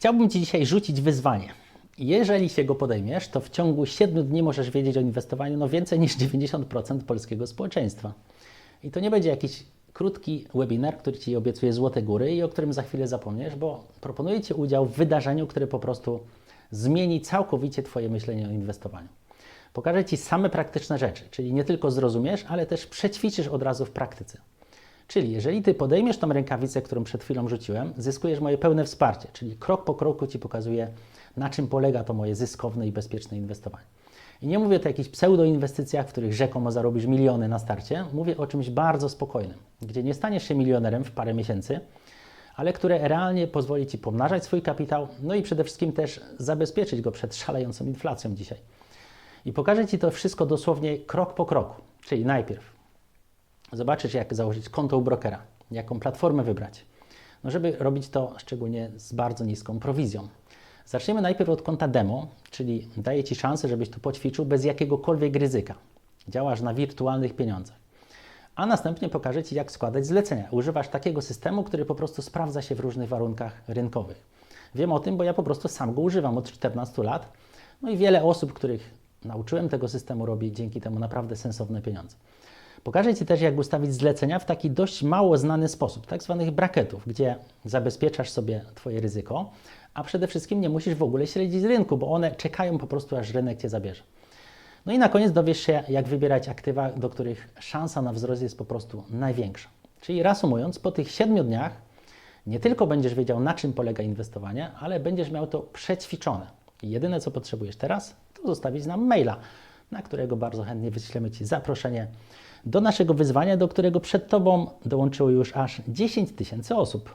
Chciałbym Ci dzisiaj rzucić wyzwanie. Jeżeli się go podejmiesz, to w ciągu 7 dni możesz wiedzieć o inwestowaniu no więcej niż 90% polskiego społeczeństwa. I to nie będzie jakiś krótki webinar, który Ci obiecuje złote góry i o którym za chwilę zapomniesz, bo proponuję Ci udział w wydarzeniu, które po prostu zmieni całkowicie Twoje myślenie o inwestowaniu. Pokażę Ci same praktyczne rzeczy, czyli nie tylko zrozumiesz, ale też przećwiczysz od razu w praktyce. Czyli jeżeli Ty podejmiesz tą rękawicę, którą przed chwilą rzuciłem, zyskujesz moje pełne wsparcie, czyli krok po kroku Ci pokazuję, na czym polega to moje zyskowne i bezpieczne inwestowanie. I nie mówię tu o jakichś pseudoinwestycjach, w których rzekomo zarobisz miliony na starcie. Mówię o czymś bardzo spokojnym, gdzie nie staniesz się milionerem w parę miesięcy, ale które realnie pozwoli Ci pomnażać swój kapitał, no i przede wszystkim też zabezpieczyć go przed szalejącą inflacją dzisiaj. I pokażę Ci to wszystko dosłownie krok po kroku. Czyli najpierw zobaczysz, jak założyć konto u brokera, jaką platformę wybrać. No, żeby robić to szczególnie z bardzo niską prowizją. Zaczniemy najpierw od konta demo, czyli daję Ci szansę, żebyś tu poćwiczył bez jakiegokolwiek ryzyka. Działasz na wirtualnych pieniądzach. A następnie pokażę Ci, jak składać zlecenia. Używasz takiego systemu, który po prostu sprawdza się w różnych warunkach rynkowych. Wiem o tym, bo ja po prostu sam go używam od 14 lat. No i wiele osób, których nauczyłem tego systemu, robi dzięki temu naprawdę sensowne pieniądze. Pokażę Ci też, jak ustawić zlecenia w taki dość mało znany sposób, tak zwanych bracketów, gdzie zabezpieczasz sobie Twoje ryzyko, a przede wszystkim nie musisz w ogóle śledzić rynku, bo one czekają po prostu, aż rynek Cię zabierze. No i na koniec dowiesz się, jak wybierać aktywa, do których szansa na wzrost jest po prostu największa. Czyli reasumując, po tych 7 dniach nie tylko będziesz wiedział, na czym polega inwestowanie, ale będziesz miał to przećwiczone. I jedyne, co potrzebujesz teraz, to zostawić nam maila, na którego bardzo chętnie wyślemy Ci zaproszenie do naszego wyzwania, do którego przed Tobą dołączyło już aż 10 tysięcy osób.